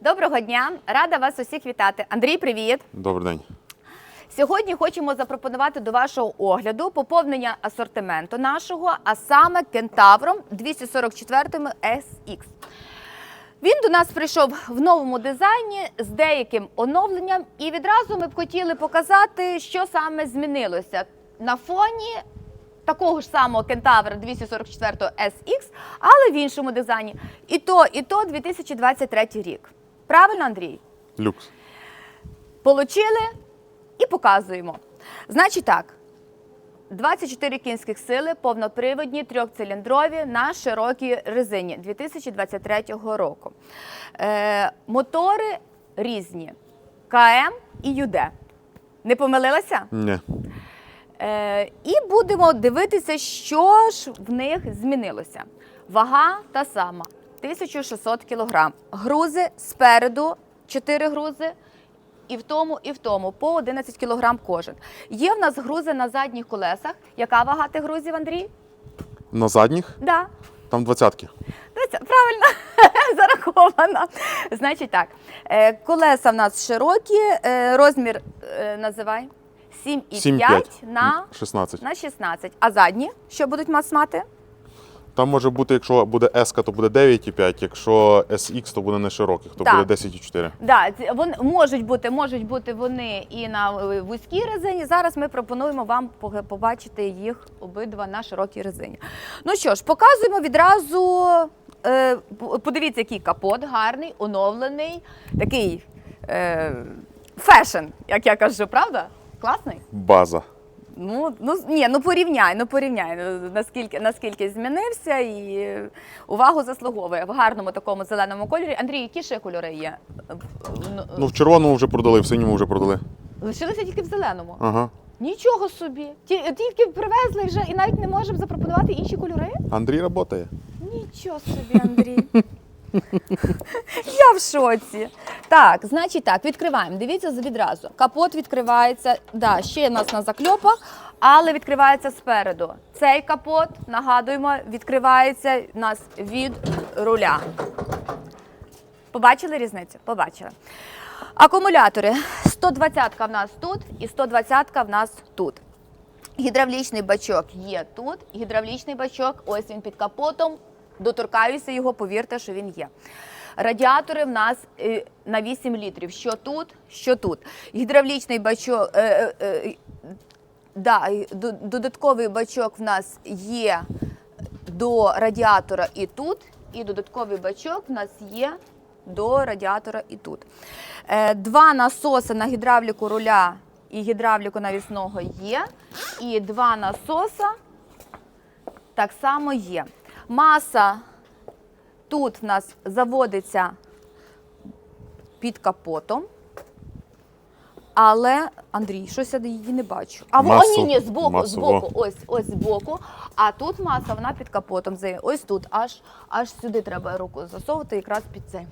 Доброго дня! Рада вас усіх вітати. Андрій, привіт! Добрий день. Сьогодні хочемо запропонувати до вашого огляду поповнення асортименту нашого, а саме кентавром 244 SX. Він до нас прийшов в новому дизайні з деяким оновленням, і відразу ми б хотіли показати, що саме змінилося на фоні такого ж самого кентавра 244 SX, але в іншому дизайні. І то, і то 2023 рік. Правильно, Андрій? Люкс. Получили і показуємо. Значить так. 24 кінських сили, повноприводні, трьохциліндрові на широкій резині 2023 року. Е, мотори різні: КМ і ЮД. Не помилилася? Ні. Е, і будемо дивитися, що ж в них змінилося. Вага та сама 1600 кг. Грузи спереду 4 грузи. І в тому, і в тому по 11 кг кожен. Є в нас грузи на задніх колесах. Яка вага тих грузів, Андрій? На задніх Да. там двадцятки. Правильно зараховано. Значить так, е, колеса в нас широкі, е, розмір е, називай 7,5 7,5 на 16. на 16. А задні що будуть мати? Там може бути, якщо буде S, то буде 9,5, якщо SX, то буде не широких, то Так. буде 10,4. Да, ці- вони можуть бути, можуть бути вони і на е, вузькій резині. Зараз ми пропонуємо вам пог- побачити їх обидва на широкій резині. Ну що ж, показуємо відразу. Е, п- подивіться, який капот гарний, оновлений, такий е, фешн, як я кажу, правда? Класний? База. Ну, ну ні, ну порівняй, ну порівняй, ну, наскільки, наскільки змінився і увагу заслуговує в гарному такому зеленому кольорі. Андрій, які ще кольори є? Ну, Ну, в червоному вже продали, в синьому вже продали. Лишилися тільки в зеленому. Ага. Нічого собі. Тільки привезли вже і навіть не можемо запропонувати інші кольори. Андрій працює. Нічого собі, Андрій. Я в шоці. Так, значить так, відкриваємо. Дивіться відразу. Капот відкривається. Да, ще в нас на закльопах, але відкривається спереду. Цей капот, нагадуємо, відкривається в нас від руля. Побачили різницю? Побачили. Акумулятори. 120-ка в нас тут і 120-ка в нас тут. Гідравлічний бачок є тут. Гідравлічний бачок, ось він під капотом. Доторкаюся його, повірте, що він є. Радіатори в нас е, на 8 літрів. Що тут, що тут. Гідравлічний бачок. Е, е, е, да, додатковий бачок в нас є до радіатора і тут, і додатковий бачок в нас є до радіатора і тут. Е, Два насоси на гідравліку руля і гідравліку навісного є. І два насоса так само є. Маса тут в нас заводиться під капотом. Але, Андрій, щось я її не бачу. А Масу, о, ні, ні, збоку, масу, збоку, ось, ось збоку. А тут маса, вона під капотом. Ось тут, аж, аж сюди треба руку засовувати, якраз під цей.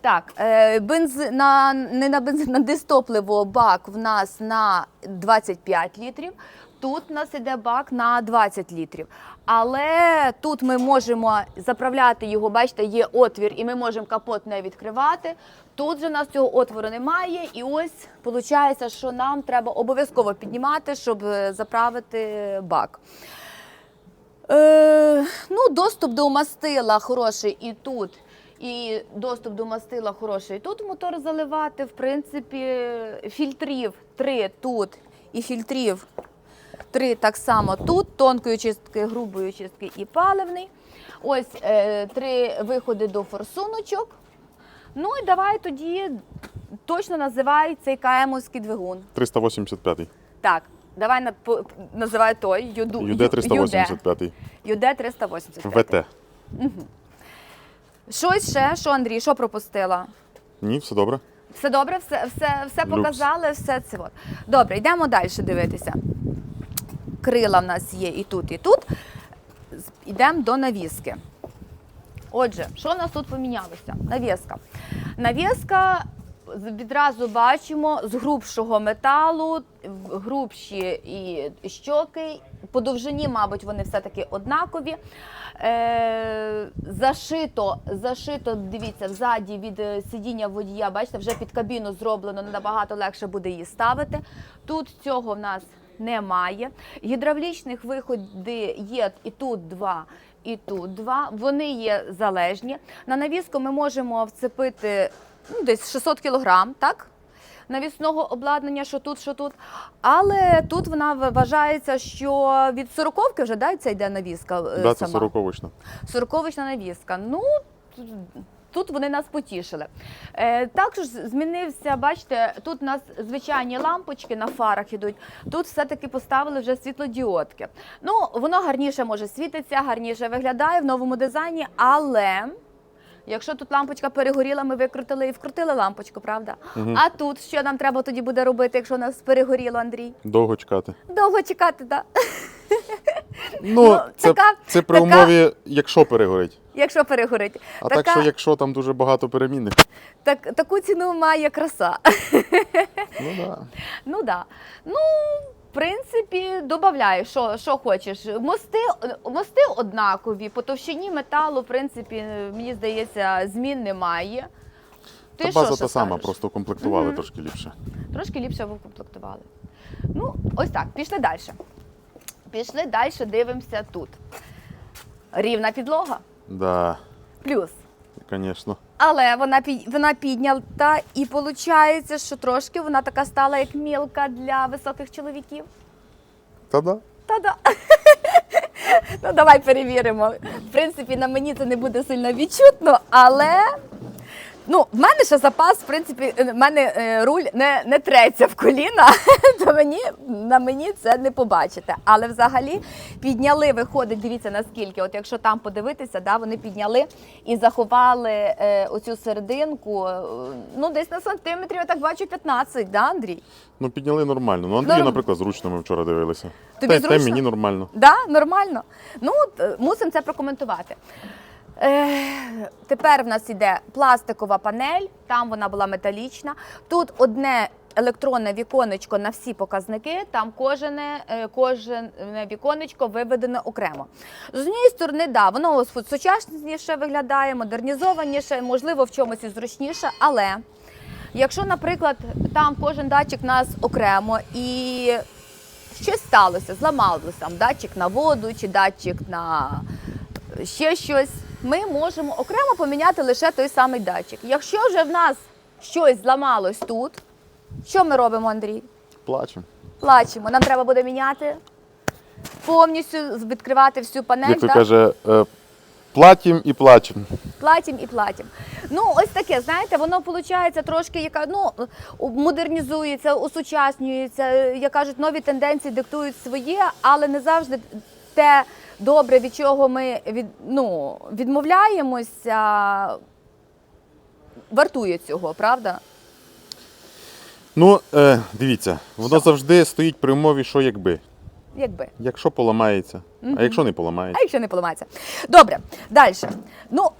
Так, е, бензи, на, не на бензин, на дистопливо бак в нас на 25 літрів. Тут у нас іде бак на 20 літрів. Але тут ми можемо заправляти його, бачите, є отвір, і ми можемо капот не відкривати. Тут же у нас цього отвору немає, і ось виходить, що нам треба обов'язково піднімати, щоб е, заправити бак. Е, ну, доступ до мастила хороший і тут. І доступ до мастила хороший. Тут мотор заливати, в принципі, фільтрів три тут і фільтрів три так само тут, тонкої чистки, грубої чистки і паливний. Ось е, три виходи до форсуночок. Ну і давай тоді точно називай цей КМовський двигун. 385. Так, давай на, по- називай той Юду, ЮД 385. ЮД 385. ВТ. Щось ще, що Андрій, що пропустила? Ні, все добре. Все добре, все, все, все Люкс. показали, все це. От. Добре, йдемо далі дивитися. Крила в нас є і тут, і тут. Йдемо до навіски. Отже, що у нас тут помінялося? Навіска. Навіска відразу бачимо з грубшого металу, грубші і щоки, по довжині, мабуть, вони все-таки однакові. Е, зашито, зашито, дивіться, взаді від е, сидіння водія, бачите, вже під кабіну зроблено, набагато легше буде її ставити. Тут цього в нас немає. Гідравлічних виходи є і тут два. І тут два, вони є залежні. На навіску ми можемо вцепити ну, десь 600 кілограм, так? Навісного обладнання, що тут, що тут. Але тут вона вважається, що від сороковки вже да, це йде навіска. е, Да, це сама. сороковочна. Сороковична навіска. Ну, тут вони нас потішили. Е, також змінився, бачите, тут у нас звичайні лампочки на фарах ідуть. Тут все-таки поставили вже світлодіодки. Ну, воно гарніше може світиться, гарніше виглядає в новому дизайні, але. Якщо тут лампочка перегоріла, ми викрутили і вкрутили лампочку, правда? А тут що нам треба тоді буде робити, якщо у нас перегоріло, Андрій? Довго чекати. Довго чекати, так? Ну, Ну, це, така- це при така- умові, якщо перегорить. Якщо перегорить. А така, так що, якщо там дуже багато перемінних, так, таку ціну має краса. ну да. Ну да. Ну, в принципі, додаю, що, що хочеш. Мости, мости однакові, по товщині металу, в принципі, мені здається, змін немає. Ти Та що, база що та сама, скажеш? просто укомплектували Мгм. трошки ліпше. Трошки ліпше ви укомплектували. Ну, ось так, пішли далі. Пішли далі, дивимося тут. Рівна підлога, Да, плюс. звісно. Але вона вона піднята, і виходить, що трошки вона така стала як мілка для високих чоловіків. Та да. Та-да. ну, давай перевіримо. В принципі, на мені це не буде сильно відчутно, але. Ну, в мене ще запас, в принципі, в мене е, руль не, не треться в коліна, то мені, на мені це не побачите. Але взагалі підняли, виходить, дивіться наскільки. От якщо там подивитися, да, вони підняли і заховали е, оцю серединку, е, ну десь на сантиметрів, я так бачу, 15, да, Андрій? Ну підняли нормально. Ну, Андрію, Норм- наприклад, зручно ми вчора дивилися. Тобі та, та й зручно? мені нормально. Да, нормально. Ну, от, е, мусимо це прокоментувати. Е, тепер в нас іде пластикова панель, там вона була металічна. Тут одне електронне віконечко на всі показники, там кожне, кожне віконечко виведено окремо. З однієї сторони, да, воно сучасніше виглядає, модернізованіше, можливо, в чомусь і зручніше, але якщо, наприклад, там кожен датчик у нас окремо і щось сталося, зламалося там датчик на воду чи датчик на ще щось. Ми можемо окремо поміняти лише той самий датчик. Якщо вже в нас щось зламалось тут, що ми робимо, Андрій? Плачемо. Плачемо. Нам треба буде міняти повністю відкривати всю панель. Як то так? каже, е, платім і плачем. Платім і платім. Ну, ось таке, знаєте, воно виходить трошки, яка ну модернізується, усучаснюється. Як кажуть, нові тенденції диктують своє, але не завжди те добре, від чого ми від, ну, відмовляємося, вартує цього, правда? Ну, е, дивіться, воно завжди стоїть при умові, що якби. Якби. Якщо поламається, а якщо не поламається. А якщо не поламається. Добре, далі. Ну,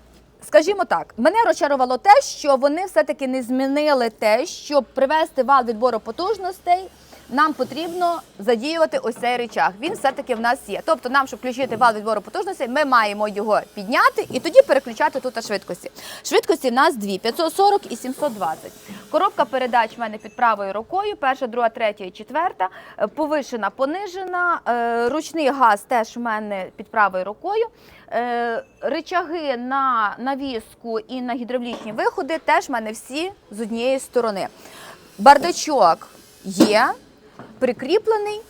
скажімо так, мене розчарувало те, що вони все-таки не змінили те, щоб привести вал відбору потужностей. Нам потрібно задіювати ось цей речах. Він все-таки в нас є. Тобто, нам, щоб включити вал відбору потужностей, ми маємо його підняти і тоді переключати тут швидкості. Швидкості в нас дві 540 і 720. Коробка передач в мене під правою рукою. Перша, друга, третя і четверта. Е, Повишена, понижена. Е, Ручний газ теж в мене під правою рукою. Е, Ричаги на навіску і на гідравлічні виходи теж в мене всі з однієї сторони. Бардачок є, прикріплений.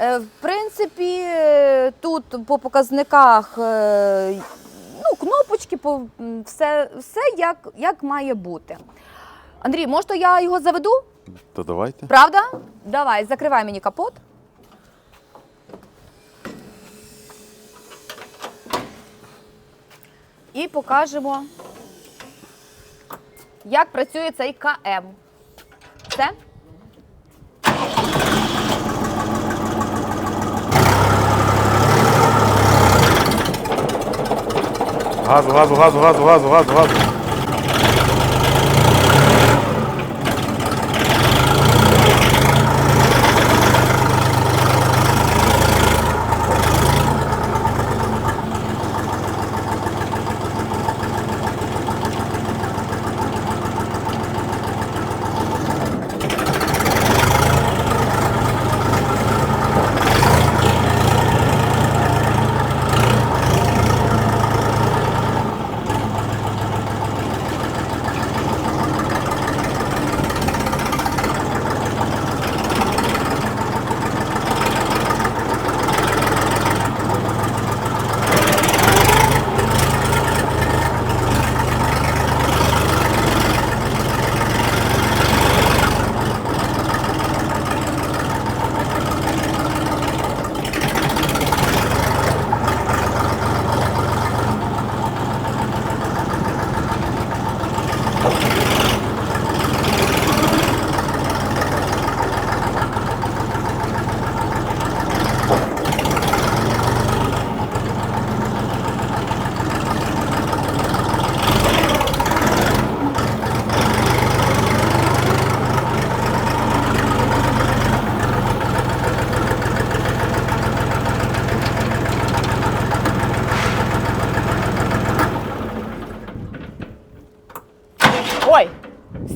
Е, В принципі, е, тут по показниках е, ну, кнопочки, по- все, все як, як має бути. Андрій, може, то я його заведу? То давайте. Правда? Давай, закривай мені капот. І покажемо, як працює цей КМ. Все? 啊走吧走吧走吧走吧走吧走吧走。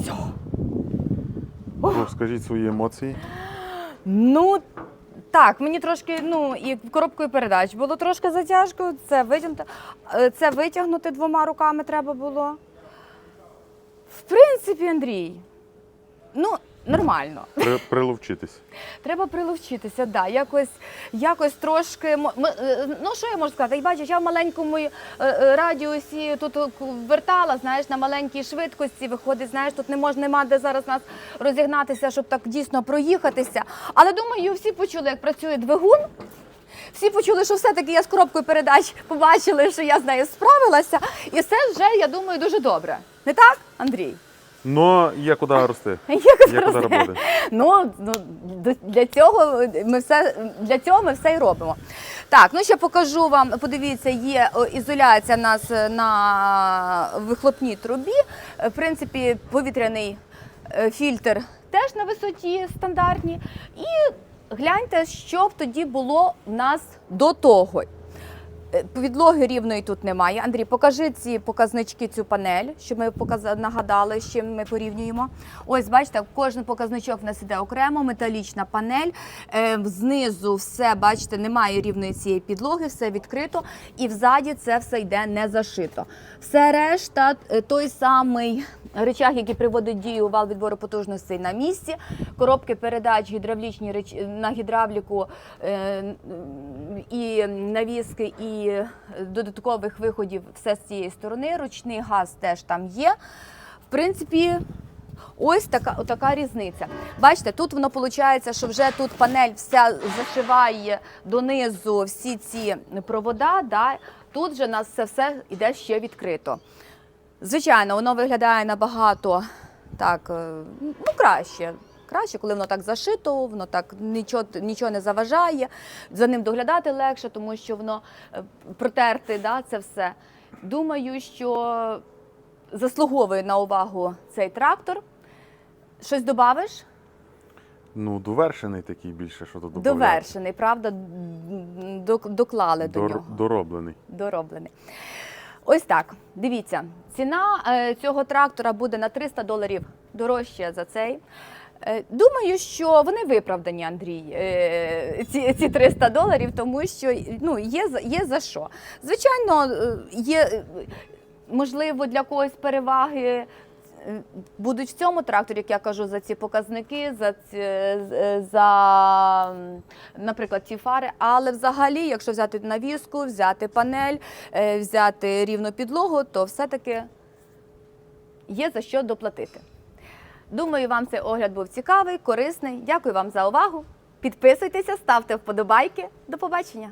Все. Ну, скажіть свої емоції. Ну, так, мені трошки, ну, і коробкою передач було трошки затяжко. Це витягнути, е, це витягнути двома руками треба було. В принципі, Андрій, ну, нормально. При, приловчитись. Треба приловчитися, да. Якось, якось трошки. ми- е, Ну що я можу сказати? Я бачиш, я в маленькому е, е, радіусі тут вертала, знаєш, на маленькій швидкості виходить. Знаєш, тут не можна нема де зараз нас розігнатися, щоб так дійсно проїхатися. Але думаю, всі почули, як працює двигун. Всі почули, що все-таки я з коробкою передач побачили, що я з нею справилася, і все вже, я думаю, дуже добре. Не так, Андрій? Но є куди рости. Є куди роботи. Ну, ну для цього ми все для цього ми все і робимо. Так, ну ще покажу вам. Подивіться, є ізоляція нас на вихлопній трубі. В принципі, повітряний е, фільтр теж на висоті стандартні. І гляньте, що б тоді було в нас до того. Е, Підлоги рівної тут немає. Андрій, покажи ці показнички, цю панель, щоб ми показа- нагадали, з чим ми порівнюємо. Ось, бачите, кожен показничок в нас іде окремо, металічна панель. Е, знизу все, бачите, немає рівної цієї підлоги, все відкрито. І взаді це все йде не зашито. Все решта, е, той самий речах, який приводить дію вал відбору потужностей на місці, коробки передач, гідравлічні реч... на гідравліку е, і навіски, і додаткових виходів все з цієї сторони. Ручний газ теж там є. В принципі, ось така, така різниця. Бачите, тут воно виходить, що вже тут панель вся зашиває донизу всі ці провода. Да? Тут же у нас це все йде ще відкрито. Звичайно, воно виглядає набагато так, е, ну краще. Краще, коли воно так зашито, воно так нічого, нічого не заважає. За ним доглядати легше, тому що воно е, протерте, да, це все. Думаю, що заслуговує на увагу цей трактор. Щось додавиш? Ну, довершений такий більше, що тут добавляти. Довершений, правда? Док- Доклали до нього. Дороблений. дороблений. Ось так. Дивіться, ціна е, цього трактора буде на 300 доларів дорожче за цей. Е, Думаю, що вони виправдані, Андрій, е, ці, ці 300 доларів, тому що ну, є, є за що. Звичайно, е, є можливо для когось переваги. Будуть в цьому тракторі, як я кажу, за ці показники, за, за наприклад, ці фари. Але взагалі, якщо взяти навіску, взяти панель, взяти рівну підлогу, то все-таки є за що доплатити. Думаю, вам цей огляд був цікавий, корисний. Дякую вам за увагу. Підписуйтеся, ставте вподобайки. До побачення!